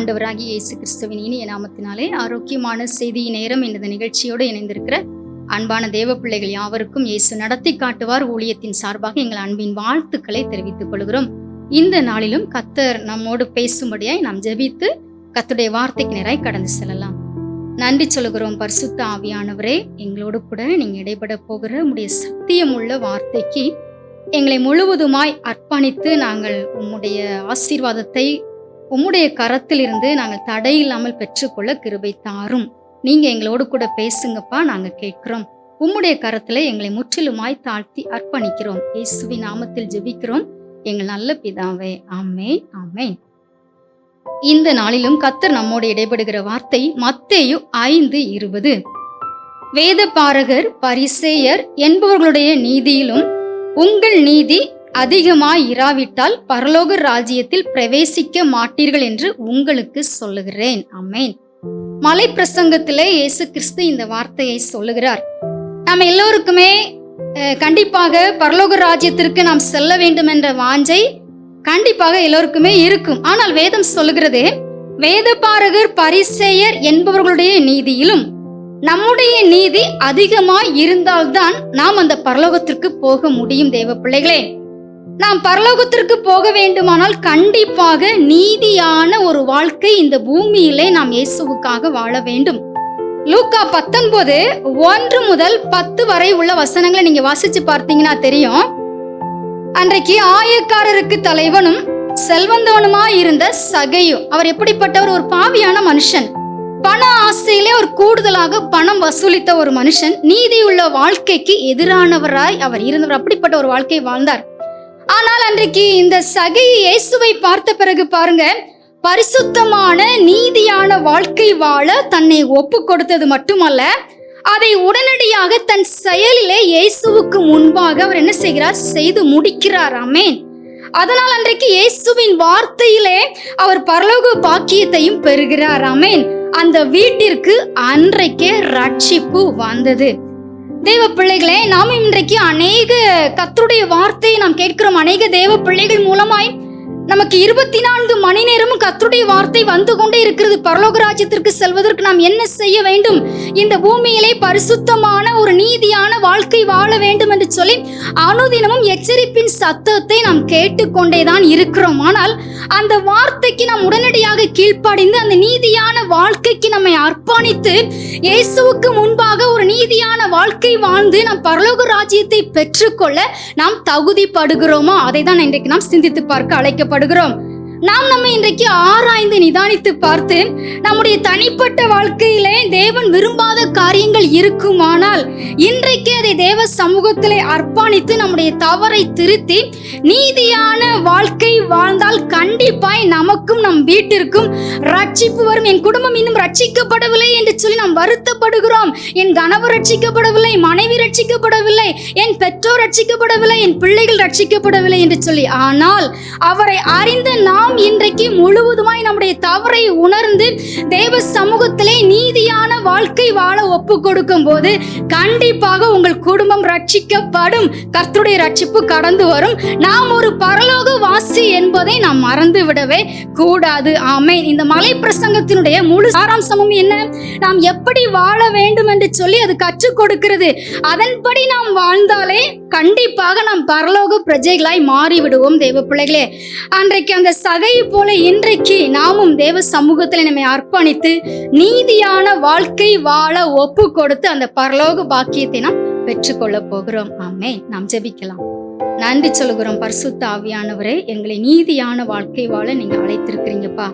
ஆண்டவராகி இயேசு கிறிஸ்துவின் இனிய நாமத்தினாலே ஆரோக்கியமான செய்தி நேரம் இந்த நிகழ்ச்சியோடு இணைந்திருக்கிற அன்பான தேவ பிள்ளைகள் யாவருக்கும் இயேசு நடத்தி காட்டுவார் ஊழியத்தின் சார்பாக எங்கள் அன்பின் வாழ்த்துக்களை தெரிவித்துக் கொள்கிறோம். இந்த நாளிலும் கத்தர் நம்மோடு பேசும்படியாய் நாம் ஜெபித்து கத்துடைய வார்த்தைக்கு நேராய் கடந்து செல்லலாம். நன்றி சொல்லுகிறோம் பரிசுத்த ஆவியானவரே எங்களோடு கூட நீங்க இடைபட போகிற உடைய சத்தியம் உள்ள வார்த்தைக்கு எங்களை முழுவதுமாய் அர்ப்பணித்து நாங்கள் உம்முடைய ஆசீர்வாதத்தை உம்முடைய கரத்திலிருந்து நாங்கள் தடையில்லாமல் பெற்றுக்கொள்ள கிருபை தாரும். நீங்க எங்களோடு கூட பேசுங்கப்பா நாங்க கேட்கிறோம். உம்முடைய கரத்துல எங்களை முற்றிலுமாய் தாழ்த்தி அர்ப்பணிக்கிறோம். இயேசுவி நாமத்தில் ஜெபிக்கிறோம். எங்கள் நல்ல பிதாவே ஆமே ஆமே இந்த நாளிலும் கத்தர் நம்மோடு இடைபடுகிற வார்த்தை மத்தேயு ஐந்து இருபது. வேத பாரகர் பரிசேயர் என்பவர்களுடைய நீதியிலும் உங்கள் நீதி அதிகமாய் இராவிட்டால் பரலோக ராஜ்யத்தில் பிரவேசிக்க மாட்டீர்கள் என்று உங்களுக்கு சொல்லுகிறேன். அமேன் மலை பிரசங்கத்திலே இயேசு கிறிஸ்து இந்த வார்த்தையை சொல்லுகிறார். நம்ம எல்லோருக்குமே கண்டிப்பாக பரலோக ராஜ்யத்திற்கு நாம் செல்ல வேண்டும் என்ற வாஞ்சை கண்டிப்பாக எல்லோருக்குமே இருக்கும். ஆனால் வேதம் சொல்லுகிறது வேதபாரகர் பரிசேயர் என்பவர்களுடைய நீதியிலும் நம்முடைய நீதி அதிகமாய் இருந்தால்தான் நாம் அந்த பரலோகத்திற்கு போக முடியும் தேவ பிள்ளைகளே. நாம் பரலோகத்திற்கு போக வேண்டுமானால் கண்டிப்பாக நீதியான ஒரு வாழ்க்கை இந்த பூமியிலே நாம் இயேசுவுக்காக வாழ வேண்டும். லூக்கா பத்தொன்பது ஒன்று முதல் பத்து வரை உள்ள வசனங்களை நீங்க வாசிச்சு பார்த்தீங்கன்னா தெரியும். அன்றைக்கு ஆயக்காரருக்கு தலைவனும் செல்வந்தவனுமா இருந்த சகையும் அவர் எப்படிப்பட்டவர்? ஒரு பாவியான மனுஷன். பண ஆசையிலே ஒரு கூடுதலாக பணம் வசூலித்த ஒரு மனுஷன். நீதியுள்ள வாழ்க்கைக்கு எதிரானவராய் அவர் இருந்தவர். அப்படிப்பட்ட ஒரு வாழ்க்கை வாழ்ந்தார். ஆனால் அன்றைக்கு இந்த சகை இயேசுவை பார்த்த பிறகு பாருங்க பரிசுத்தமான நீதியான வாழ்க்கை வாழ தன்னை ஒப்பு கொடுத்தது மட்டுமல்ல அதை உடனடியாக தன் செயலிலே இயேசுவுக்கு முன்பாக அவர் என்ன செய்கிறார்? செய்து முடிக்கிறார். அமேன் அதனால் அன்றைக்கு இயேசுவின் வார்த்தையிலே அவர் பரலோக பாக்கியத்தையும் பெறுகிறார். அமேன் அந்த வீட்டிற்கு அன்றைக்கே ரட்சிப்பு வந்தது. தேவ பிள்ளைகளே நாம் இன்றைக்கு அநேக கத்தருடைய வார்த்தையை நாம் கேட்கிறோம். அநேக தேவ பிள்ளைகள் மூலமாய் நமக்கு இருபத்தி நான்கு மணி நேரமும் கத்தருடைய வார்த்தை வந்து கொண்டே இருக்கிறது. பரலோக ராஜ்யத்திற்கு செல்வதற்கு நாம் என்ன செய்ய வேண்டும்? இந்த பூமியிலே பரிசுத்தமான ஒரு நீதியான வாழ்க்கை வாழ வேண்டும் என்று சொல்லி அனுதினமும் எச்சரிப்பின் சத்தத்தை நாம் கேட்டுக்கொண்டேதான் இருக்கிறோம். ஆனால் அந்த வார்த்தைக்கு நாம் உடனடியாக கீழ்ப்படைந்து அந்த நீதியான வாழ்க்கைக்கு நம்மை அர்ப்பணித்து இயேசுவுக்கு முன்பாக ஒரு நீதியான வாழ்க்கை வாழ்ந்து நாம் பரலோக ராஜ்யத்தை பெற்றுக்கொள்ள நாம் தகுதிப்படுகிறோமா? அதை தான் இன்றைக்கு நாம் சிந்தித்து பார்க்க அழைக்கப்படுகிறோம். நாம் நம்ம இன்றைக்கு ஆராய்ந்து நிதானித்து பார்த்து நம்முடைய தனிப்பட்ட வாழ்க்கையிலே தேவன் விரும்பாத காரியங்கள் இருக்குமானால் இன்றைக்கு அதை தேவ சமூகத்திலே அர்ப்பணித்து நம்முடைய தவறை திருத்தி நீதியான வாழ்க்கை வாழ்ந்தால் கண்டிப்பாய் நமக்கும் நம் வீட்டிற்கும் ரட்சிப்பு வரும். என் குடும்பம் இன்னும் ரட்சிக்கப்படவில்லை என்று சொல்லி நாம் வருத்தப்படுகிறோம். என் கணவர் ரட்சிக்கப்படவில்லை மனைவி ரட்சிக்கப்படவில்லை என் பெற்றோர் ரட்சிக்கப்படவில்லை என் பிள்ளைகள் ரட்சிக்கப்படவில்லை என்று சொல்லி ஆனால் அவரை அறிந்த நாம் நாம் இன்றைக்கு முழுவதுமாய் நம்முடைய தவறை உணர்ந்து தேவ சமூகத்திலே நீதியான வாழ்க்கை வாழ ஒப்பு கொடுக்கும் போது கண்டிப்பாக உங்கள் குடும்பம் ரட்சிக்கப்படும். கர்த்தருடைய ரட்சிப்பு கடந்து வரும். நாம் ஒரு பரலோக வாசி என்பதை நாம் மறந்து விடவே கூடாது. ஆமென். இந்த மலை பிரசங்கத்தினுடைய முழு சாராம்சமும் என்ன? நாம் எப்படி வாழ வேண்டும் என்று சொல்லி அது கற்றுக் கொடுக்கிறது. அதன்படி நாம் வாழ்ந்தாலே கண்டிப்பாக நாம் பரலோக பிரஜைகளாய் மாறிவிடுவோம் தேவ பிள்ளைகளே. அன்றைக்கு அந்த சகை போல இன்றைக்கு நாமும் தேவ சமூகத்தில் நம்மை அர்ப்பணித்து நீதியான வாழ்க்கை வாழ ஒப்பு கொடுத்து அந்த பரலோக பாக்கியத்தை நாம் பெற்றுக்கொள்ள போகிறோம். ஆமே நாம் ஜெபிக்கலாம். நன்றி சொல்கிறோம் பரிசுத்த ஆவியானவரே எங்களை நீதியான வாழ்க்கை வாழ நீங்க அழைத்திருக்கிறீங்கப்பா.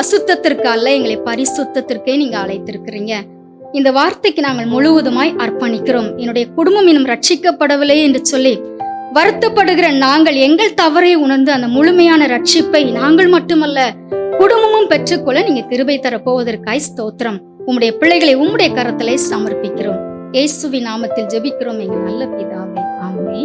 அசுத்தத்திற்கு அல்ல எங்களை பரிசுத்தத்திற்கே நீங்க அழைத்திருக்கிறீங்க. இந்த வார்த்தைக்கு நாங்கள் முழுவதுமாய் அர்ப்பணிக்கிறோம். என்னுடைய குடும்பம் இன்னும் ரட்சிக்கப்படவில்லை என்று சொல்லி வருத்தப்படுகிற நாங்கள் எங்கள் தவறை உணர்ந்து அந்த முழுமையான ரட்சிப்பை நாங்கள் மட்டுமல்ல குடும்பமும் பெற்றுக்கொள்ள நீங்க கிருபை தரப்போவதற்காய் ஸ்தோத்திரம். உம்முடைய பிள்ளைகளை உம்முடைய கரத்திலே சமர்ப்பிக்கிறோம். இயேசுவின் நாமத்தில் ஜெபிக்கிறோம் எங்க நல்ல பிதாவே. ஆமே